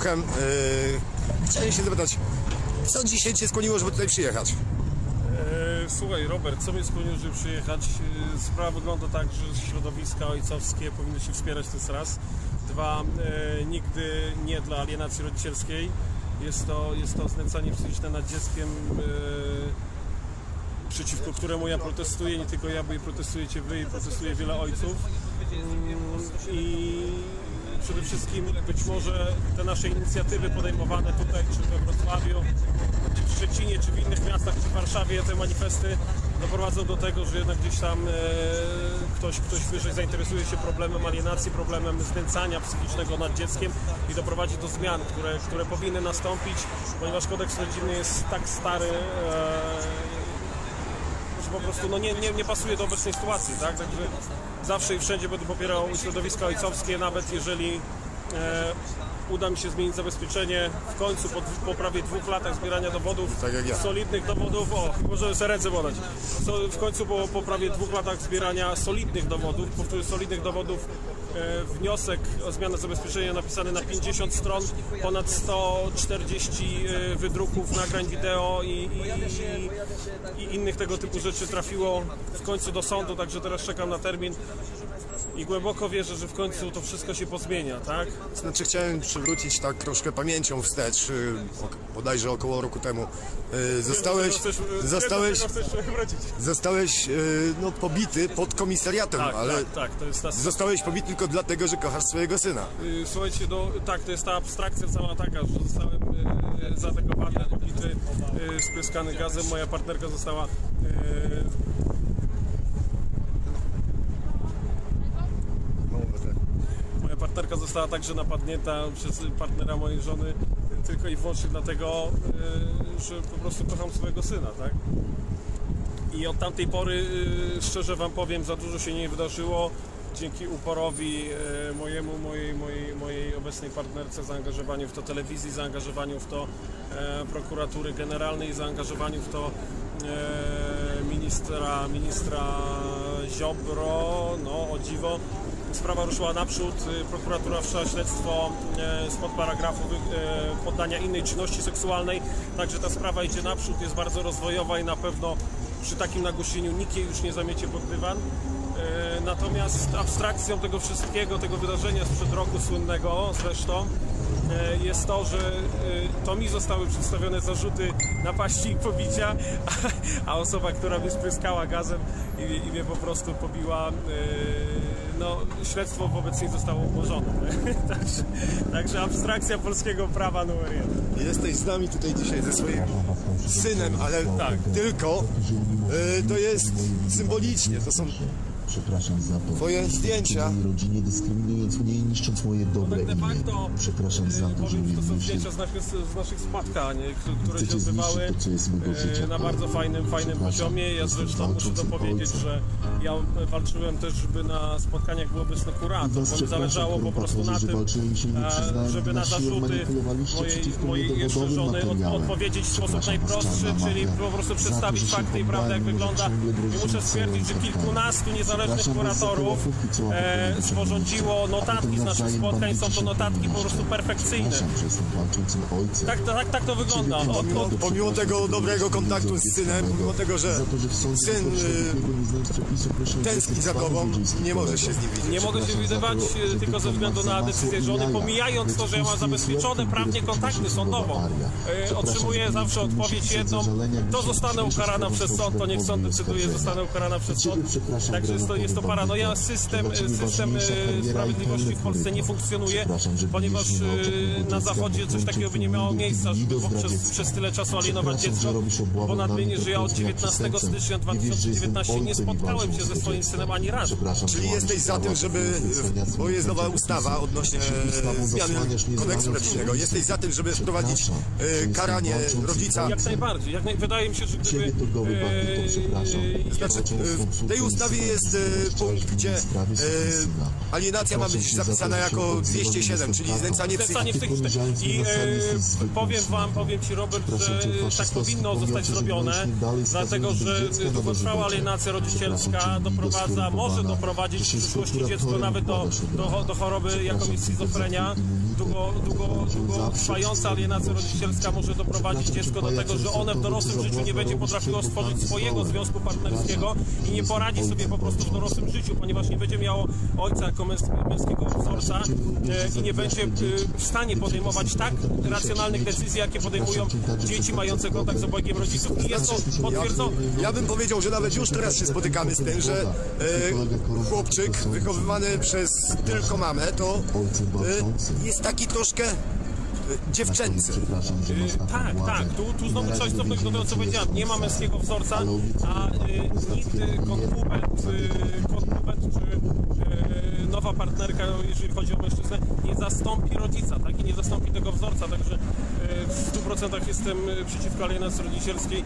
słuchem. Yy, chciałem się zapytać, co dzisiaj Cię skłoniło, żeby tutaj przyjechać? E, Słuchaj, Robert, co mnie skłoniło, żeby przyjechać? E, Sprawa wygląda tak, że środowiska ojcowskie powinny się wspierać, to jest raz. Dwa, e, nigdy nie dla alienacji rodzicielskiej. Jest to, jest to znęcanie psychiczne nad dzieckiem, e, przeciwko któremu ja protestuję, nie tylko ja, bo i protestujecie wy i protestuje wiele ojców. Mm, I przede wszystkim być może te nasze inicjatywy podejmowane tutaj, czy we Wrocławiu, czy w Szczecinie, czy w innych miastach, czy w Warszawie, te manifesty doprowadzą do tego, że jednak gdzieś tam e, ktoś, ktoś wyżej zainteresuje się problemem alienacji, problemem znęcania psychicznego nad dzieckiem i doprowadzi do zmian, które, które powinny nastąpić, ponieważ kodeks rodzinny jest tak stary, e, że po prostu no, nie, nie, nie pasuje do obecnej sytuacji, tak? Także zawsze i wszędzie będę popierał środowiska ojcowskie, nawet jeżeli uda mi się zmienić zabezpieczenie w końcu po, po prawie dwóch latach zbierania dowodów, Tak jak ja. solidnych dowodów, o, może sobie ręce podać, so, w końcu po, po prawie dwóch latach zbierania solidnych dowodów, powtórzę, solidnych dowodów, e, wniosek o zmianę zabezpieczenia napisany na 50 stron, ponad 140 e, wydruków, nagrań wideo i, i, i, i innych tego typu rzeczy trafiło w końcu do sądu, także teraz czekam na termin i głęboko wierzę, że w końcu to wszystko się pozmienia, tak? Znaczy chciałem przywrócić tak troszkę pamięcią wstecz, ok- bodajże około roku temu. Yy, zostałeś, Chcesz, zostałeś, do czego chcesz wrócić? zostałeś yy, no, pobity pod komisariatem, Tak, ale tak, tak, to jest ta zostałeś pobity tylko dlatego, że kochasz swojego syna. Y, Słuchajcie, no tak, to jest ta abstrakcja cała taka, że zostałem y, zaatakowany, pobity, y, spryskany gazem. Moja partnerka została y, została także napadnięta przez partnera mojej żony tylko i wyłącznie dlatego, y, że po prostu kocham swojego syna, tak? I od tamtej pory, y, szczerze Wam powiem, za dużo się nie wydarzyło. Dzięki uporowi y, mojemu, mojej, mojej, mojej obecnej partnerce, zaangażowaniu w to telewizji, zaangażowaniu w to prokuratury generalnej, zaangażowaniu w to ministra, ministra Ziobro, no o dziwo. Sprawa ruszyła naprzód, y, prokuratura wszczęła śledztwo e, spod paragrafu e, poddania innej czynności seksualnej, także ta sprawa idzie naprzód, jest bardzo rozwojowa i na pewno przy takim nagłośnieniu nikt jej już nie zamiecie pod dywan. Natomiast abstrakcją tego wszystkiego, tego wydarzenia sprzed roku słynnego zresztą, jest to, że to mi zostały przedstawione zarzuty napaści i pobicia, a, osoba, która mnie spryskała gazem i, mnie po prostu pobiła, no śledztwo wobec niej zostało umorzone. także, także abstrakcja polskiego prawa numer jeden. Jesteś z nami tutaj dzisiaj ze swoim synem, ale Tak. tylko yy, to jest symbolicznie, to są Przepraszam za to. Twoje zdjęcia. mojej rodzinie dyskryminując mnie i niszcząc moje dobre Tak imię. facto Przepraszam za e, to, że powiem, mnie to są zdjęcia z naszych, z naszych spotkań, e, k- które się Chcecie odbywały zniszczyć to, co jest mego e, życia. na bardzo fajnym, fajnym Przepraszam, poziomie. Ja jestem zresztą muszę walczącym dopowiedzieć, ojcem. że ja walczyłem też, żeby na spotkaniach był obecny kurator, Was bo mi przepraszam, zależało po prostu na prokuratorze, że tym, walczyłem się i nie e, przyznałem żeby na na siłę zarzuty manipulowaliście mojej, przeciwko mojej mnie jeszcze dowodowym żony od, materiałem. odpowiedzieć w sposób Przepraszam najprostszy, czyli po prostu za to, przedstawić że się fakty i prawdę, jak poddałem, wygląda. że ciągle I muszę stwierdzić, że kilkunastu niezależnych kuratorów e, sporządziło notatki z naszych spotkań. Są to notatki po prostu perfekcyjne. Tak, tak, tak to wygląda. Od, od, Pomimo, tego dobrego kontaktu z synem, pomimo tego, że syn y, mi tęskni za tobą, nie możesz się z nim widzieć. Nie mogę się widywać e, że tylko ze względu na decyzję żony, pomijając to, że ja mam zabezpieczone prawnie kontakty sądowo. E, Przepraszam, Otrzymuję zawsze odpowiedź jedną, to zostanę ukarana przez są sąd, to niech sąd decyduje, zostanę ukarana przez sąd. Także jest to, jest to para. No ja system, system e, sprawiedliwości w Polsce nie funkcjonuje, ponieważ na e, na zachodzie coś takiego by nie miało miejsca, żeby zdradziectwa. przez tyle czasu alienować dziecko. nadmienię, że ja od to jest 19 jak stycznia przestępcem. Nie wiesz, że 2019 jestem nie spotkałem się ze swoim synem ani razu. Czyli że jesteś za tym, żeby, bo jest nowa ustawa odnośnie e, zmiany kodeksu rodzica. Jesteś za tym, żeby wprowadzić e, karanie rodzica. Jak najbardziej. Jak naj, wydaje mi się, że gdyby... E, Znaczy, w tej ustawie jest y, punkt, y, syna. alienacja ma być zapisana jako odzywam 207, do czyli znęcanie psychiczne. I e, powiem wam, powiem ci Robert, że tak powinno zostać zrobione, dlatego że długotrwała alienacja rodzicielska doprowadza, może doprowadzić w przyszłości dziecko nawet do, do, do choroby, jaką jest schizofrenia. Długo, długo, długo trwająca alienacja rodzicielska może doprowadzić dziecko do tego, że one w dorosłym życiu nie będzie potrafiło stworzyć swojego związku partnerskiego i nie poradzi sobie po prostu w dorosłym życiu, ponieważ nie będzie miało ojca jako męs- męskiego wzorca e, i nie będzie e, w stanie podejmować tak racjonalnych decyzji, jakie podejmują dzieci mające kontakt z obojgiem rodziców. I jest to potwierdzone. Ja bym powiedział, że nawet już teraz się spotykamy z tym, że e, chłopczyk wychowywany przez tylko mamę to e, jest taki troszkę dziewczęcy. Masz taką Tak, władzę. tak, tu, tu znowu coś, co do tego, co powiedziałem, nie ma męskiego wzorca, a y, nikt, y, konkubent, y, konkubent czy y, nowa partnerka, jeżeli chodzi o mężczyznę, nie zastąpi rodzica, tak, i nie zastąpi tego wzorca, także y, w 100% jestem y, przeciwko alienacji rodzicielskiej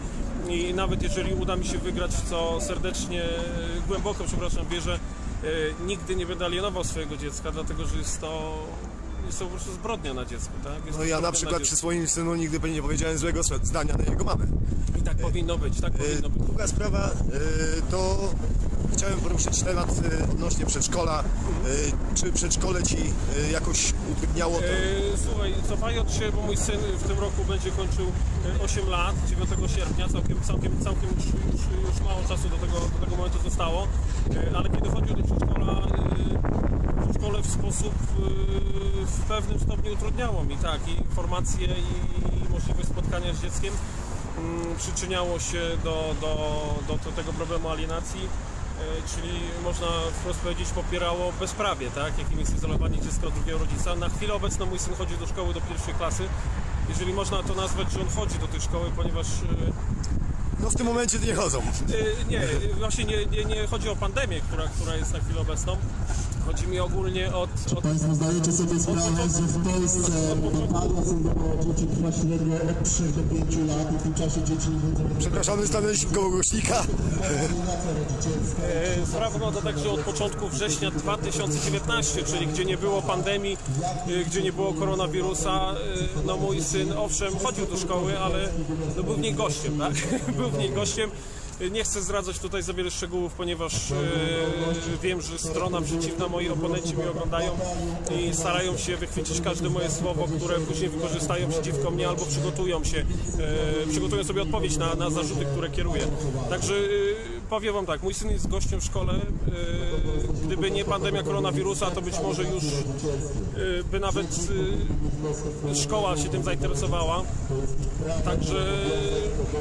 i nawet jeżeli uda mi się wygrać, co serdecznie, y, głęboko, przepraszam, wierzę, y, nigdy nie będę alienował swojego dziecka, dlatego, że jest to to po prostu zbrodnia na dziecku, tak? Jest No ja na przykład dziecku. przy swoim synu nigdy nie powiedziałem złego zdania na jego mamę. I tak powinno być, tak E, powinno być. Druga sprawa e, to chciałem poruszyć temat e, odnośnie przedszkola. E, Czy przedszkole ci e, jakoś utrudniało to? E, Słuchaj, cofając się, bo mój syn w tym roku będzie kończył e, 8 lat, 9 sierpnia, całkiem, całkiem, całkiem już, już, już mało czasu do tego, do tego momentu zostało, e, ale kiedy chodził do przedszkola, e, przedszkole w sposób e, w pewnym stopniu utrudniało mi, tak, i informacje i możliwość spotkania z dzieckiem mm, przyczyniało się do, do, do, do tego problemu alienacji. E, czyli można wprost powiedzieć popierało bezprawie, tak? jakim jest izolowanie dziecka od drugiego rodzica. Na chwilę obecną mój syn chodzi do szkoły do pierwszej klasy. Jeżeli można to nazwać, że on chodzi do tej szkoły, ponieważ e, No w tym momencie nie chodzą. e, nie, właśnie nie, nie, nie chodzi o pandemię, która, która jest na chwilę obecną. Chodzi mi ogólnie od, od Państwo zdajecie sobie sprawę, że w Polsce adolescent dzieci trwa średnio od 3 do 5 lat i w tym czasie dzieci nie będą Przepraszamy, stanęliśmy koło głośnika. E, Sprawa wygląda tak, że od początku września 2019, czyli gdzie nie było pandemii, e, gdzie nie było koronawirusa, e, no mój syn owszem chodził do szkoły, ale no, był w niej gościem, tak? Był w niej gościem. Nie chcę zdradzać tutaj za wiele szczegółów, ponieważ e, wiem, że strona przeciwna, moi oponenci mnie oglądają i starają się wychwycić każde moje słowo, które później wykorzystają przeciwko mnie albo przygotują się, e, przygotują sobie odpowiedź na, na zarzuty, które kieruję. Także e, powiem wam tak, mój syn jest gościem w szkole. e, Gdyby nie pandemia koronawirusa, to być może już e, by nawet e, szkoła się tym zainteresowała. Także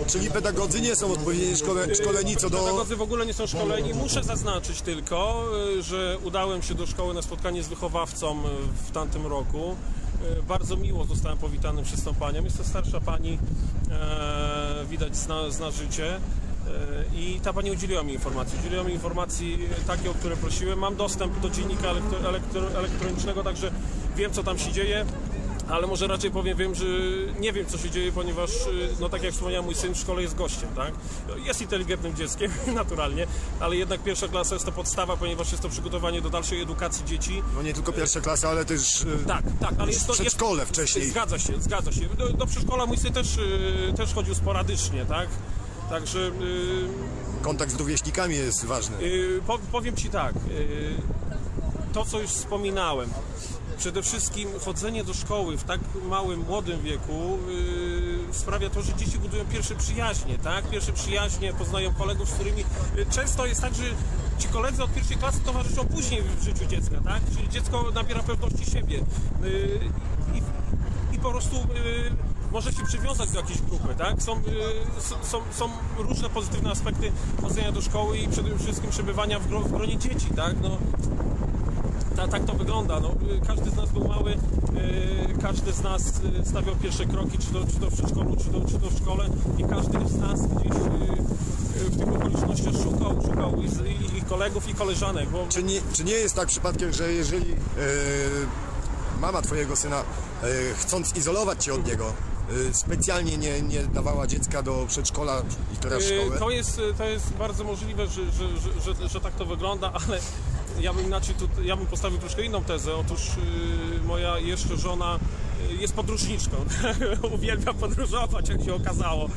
Czyli pedagodzy nie są odpowiednio szkole, szkoleni co do... Pedagodzy w ogóle nie są szkoleni. Muszę zaznaczyć tylko, że udałem się do szkoły na spotkanie z wychowawcą w tamtym roku. Bardzo miło zostałem powitany przez tą panią. Jest to starsza pani, e, widać zna, zna życie. E, I ta pani udzieliła mi informacji. Udzieliła mi informacji takiej, o które prosiłem. Mam dostęp do dziennika elektro, elektro, elektronicznego, także wiem, co tam się dzieje. Ale może raczej powiem, wiem, że nie wiem co się dzieje, ponieważ, y, no tak jak wspomniałem, mój syn w szkole jest gościem, tak? Jest inteligentnym dzieckiem, naturalnie, ale jednak pierwsza klasa jest to podstawa, ponieważ jest to przygotowanie do dalszej edukacji dzieci. No nie tylko pierwsza klasa, ale też... e, Tak, tak, ale jest to... Przedszkole jest, wcześniej. Zgadza się, zgadza się. Do, do przedszkola mój syn też, y, też chodził sporadycznie, tak? Także... y, Kontakt z rówieśnikami jest ważny. Yy, po, powiem Ci tak, yy, to co już wspominałem, przede wszystkim chodzenie do szkoły w tak małym, młodym wieku yy, sprawia to, że dzieci budują pierwsze przyjaźnie, tak? Pierwsze przyjaźnie, poznają kolegów, z którymi yy, często jest tak, że ci koledzy od pierwszej klasy towarzyszą później w życiu dziecka, tak? Czyli dziecko nabiera pewności siebie. Yy, i, i po prostu y, może się przywiązać do jakiejś grupy, tak? Są, y, są, są różne pozytywne aspekty chodzenia do szkoły i przede wszystkim przebywania w, gro, w gronie dzieci, tak? No, ta, tak to wygląda. No, y, każdy z nas był mały, y, każdy z nas y, stawiał pierwsze kroki, czy to, czy to w przedszkolu, czy to, czy to w szkole i każdy z nas gdzieś y, y, w tych okolicznościach szukał, szukał i, i, kolegów, i koleżanek, bo Czy nie, czy nie jest tak przypadkiem, że jeżeli mama twojego syna, chcąc izolować cię od niego, specjalnie nie, nie dawała dziecka do przedszkola i teraz Y, szkołę? To jest, to jest bardzo możliwe, że, że, że, że, tak to wygląda, ale ja bym inaczej tu, ja bym postawił troszkę inną tezę. Otóż y, moja jeszcze żona y, jest podróżniczką. Uwielbia podróżować, jak się okazało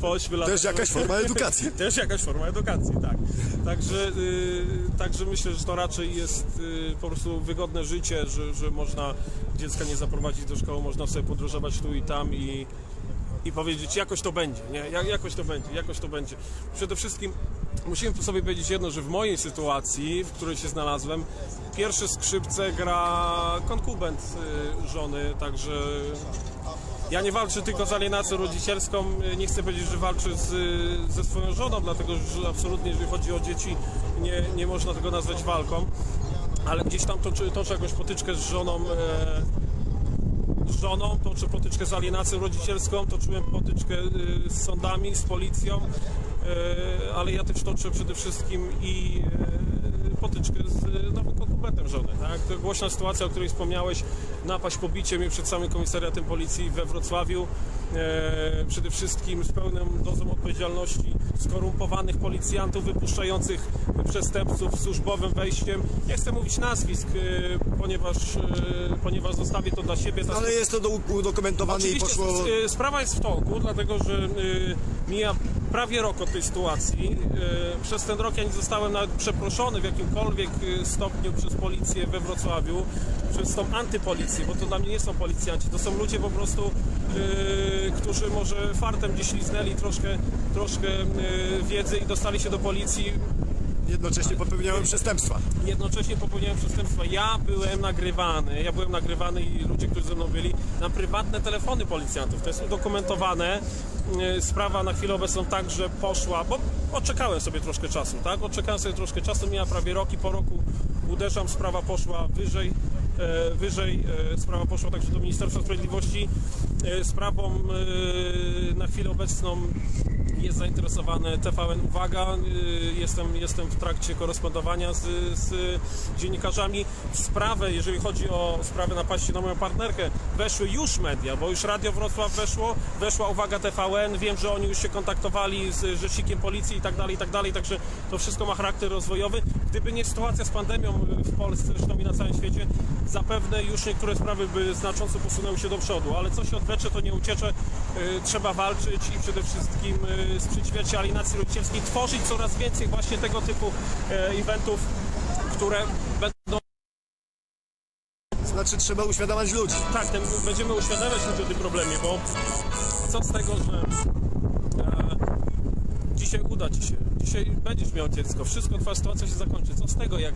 po 8 latach. Też jakaś forma edukacji. Też jakaś forma edukacji, tak. Także, y, także myślę, że to raczej jest y, po prostu wygodne życie, że, że można dziecka nie zaprowadzić do szkoły, można sobie podróżować tu i tam i, i powiedzieć, jakoś to będzie, nie? Ja- Jakoś to będzie, jakoś to będzie. Przede wszystkim musimy sobie powiedzieć jedno, że w mojej sytuacji, w której się znalazłem, pierwsze skrzypce gra konkubent y, żony, także ja nie walczę tylko z alienacją rodzicielską, nie chcę powiedzieć, że walczę z, ze swoją żoną, dlatego że absolutnie, jeżeli chodzi o dzieci, nie, nie można tego nazwać walką, ale gdzieś tam toczę, toczę jakąś potyczkę z żoną, e, żoną, toczę potyczkę z alienacją rodzicielską, toczyłem potyczkę e, z sądami, z policją, e, ale ja też toczę przede wszystkim i e, potyczkę z e, konkubentem żony. Tak? To głośna sytuacja, o której wspomniałeś, napaść, pobicie mnie przed samym komisariatem policji we Wrocławiu. E, przede wszystkim z pełną dozą odpowiedzialności skorumpowanych policjantów wypuszczających przestępców służbowym wejściem. Nie chcę mówić nazwisk, e, ponieważ, e, ponieważ zostawię to dla siebie. Ta Ale jest to do, udokumentowane i Oczywiście poszło... s- s- sprawa jest w toku, dlatego że mija prawie rok od tej sytuacji. Przez ten rok ja nie zostałem nawet przeproszony w jakimkolwiek stopniu przez policję we Wrocławiu, przez tą antypolicję, bo to dla mnie nie są policjanci, to są ludzie po prostu, y, którzy może fartem gdzieś liznęli troszkę, troszkę y, wiedzy i dostali się do policji Jednocześnie popełniałem przestępstwa. jednocześnie popełniałem przestępstwa. Ja byłem nagrywany, ja byłem nagrywany i ludzie, którzy ze mną byli, na prywatne telefony policjantów. To jest udokumentowane. Yy, Sprawa na chwilę obecną tak, że poszła, bo odczekałem sobie troszkę czasu, tak? Odczekałem sobie troszkę czasu, miała prawie rok i po roku uderzam, sprawa poszła wyżej. E, Wyżej e, sprawa poszła także do Ministerstwa Sprawiedliwości. E, Sprawą na chwilę obecną jest zainteresowane TVN Uwaga. Jestem, jestem w trakcie korespondowania z, z dziennikarzami. W sprawę, jeżeli chodzi o sprawę napaści na moją partnerkę, weszły już media, bo już Radio Wrocław weszło, weszła Uwaga TVN. Wiem, że oni już się kontaktowali z rzecznikiem policji i tak dalej, i tak dalej, także to wszystko ma charakter rozwojowy. Gdyby nie sytuacja z pandemią w Polsce, zresztą i na całym świecie, zapewne już niektóre sprawy by znacząco posunęły się do przodu, ale co się odwecze, to nie uciecze. Y, Trzeba walczyć i przede wszystkim y, sprzeciwiać się alienacji rodzicielskiej, tworzyć coraz więcej właśnie tego typu e, eventów, które będą Znaczy trzeba uświadamiać ludzi. tak, ten, będziemy uświadamiać ludziom o tym problemie, bo co z tego, że dzisiaj uda ci się, dzisiaj będziesz miał dziecko, wszystko, twoja sytuacja się zakończy. Co z tego, jak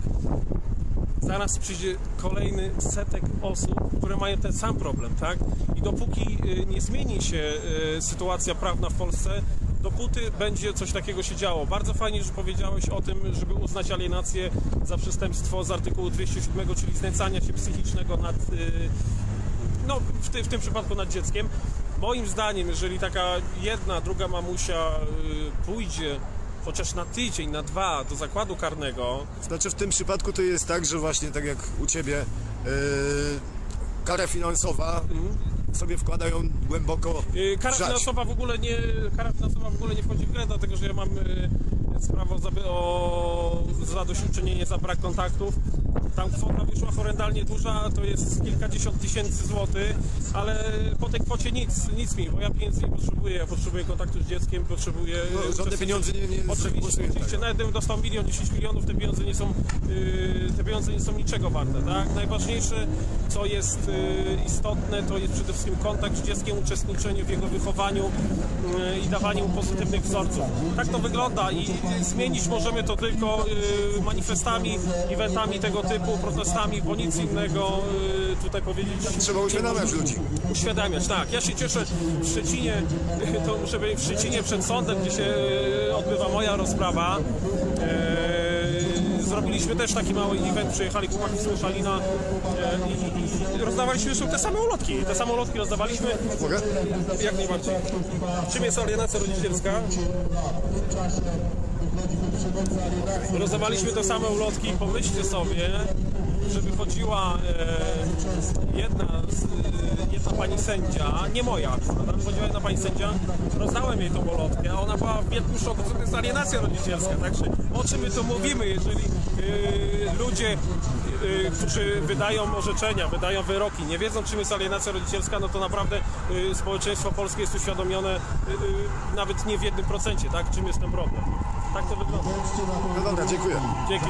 zaraz przyjdzie kolejny setek osób, które mają ten sam problem, tak? I dopóki y, nie zmieni się y, sytuacja prawna w Polsce, dopóty będzie coś takiego się działo. Bardzo fajnie, że powiedziałeś o tym, żeby uznać alienację za przestępstwo z artykułu 207, czyli znęcania się psychicznego nad, y, no w, ty, w tym przypadku nad dzieckiem. Moim zdaniem, jeżeli taka jedna, druga mamusia y, pójdzie chociaż na tydzień, na dwa do zakładu karnego, Znaczy w tym przypadku to jest tak, że właśnie tak jak u Ciebie yy, kara finansowa sobie wkładają głęboko Y, Kara żać. finansowa w ogóle nie, kara finansowa w ogóle nie wchodzi w grę, dlatego że ja mam y, sprawę o zadośćuczynienie za brak kontaktów. Tam kwota wyszła horrendalnie duża, to jest kilkadziesiąt tysięcy złotych, ale po tej kwocie nic, nic mi, bo ja pieniędzy nie potrzebuję, ja potrzebuję kontaktu z dzieckiem, potrzebuję... No, żadne pieniądze nie- nie Oczywiście, oczywiście, nawet gdybym dostał milion, 10 milionów, te pieniądze nie są, yy, te pieniądze nie są niczego warte, tak? Najważniejsze, co jest yy, istotne, to jest przede wszystkim kontakt z dzieckiem, uczestniczenie w jego wychowaniu yy, i dawanie mu pozytywnych wzorców. Tak to wygląda i zmienić możemy to tylko yy, manifestami, eventami tego typu, protestami, bo nic innego yy, tutaj powiedzieć. Trzeba uświadamiać ludzi. Uświadamiać, tak. Ja się cieszę w Szczecinie, to muszę powiedzieć, w Szczecinie przed sądem, gdzie się e, odbywa moja rozprawa. E, zrobiliśmy też taki mały event, przyjechali chłopaki z Koszalina e, i, i rozdawaliśmy już te same ulotki. Te same ulotki rozdawaliśmy. Mogę? Jak najbardziej. Czym jest alienacja rodzicielska? Rozdawaliśmy te same ulotki, pomyślcie sobie, że wychodziła e, jedna, z, e, jedna pani sędzia, nie moja akurat, wychodziła jedna pani sędzia, rozdałem jej tą bolotkę, a ona była w wielkim szoku, co to jest alienacja rodzicielska, także o czym my tu mówimy, jeżeli e, ludzie, e, którzy wydają orzeczenia, wydają wyroki, nie wiedzą czym jest alienacja rodzicielska, no to naprawdę e, społeczeństwo polskie jest uświadomione e, nawet nie w jednym procencie, tak, czym jest ten problem. Tak to wygląda. No dobra, dziękuję. Dzięki.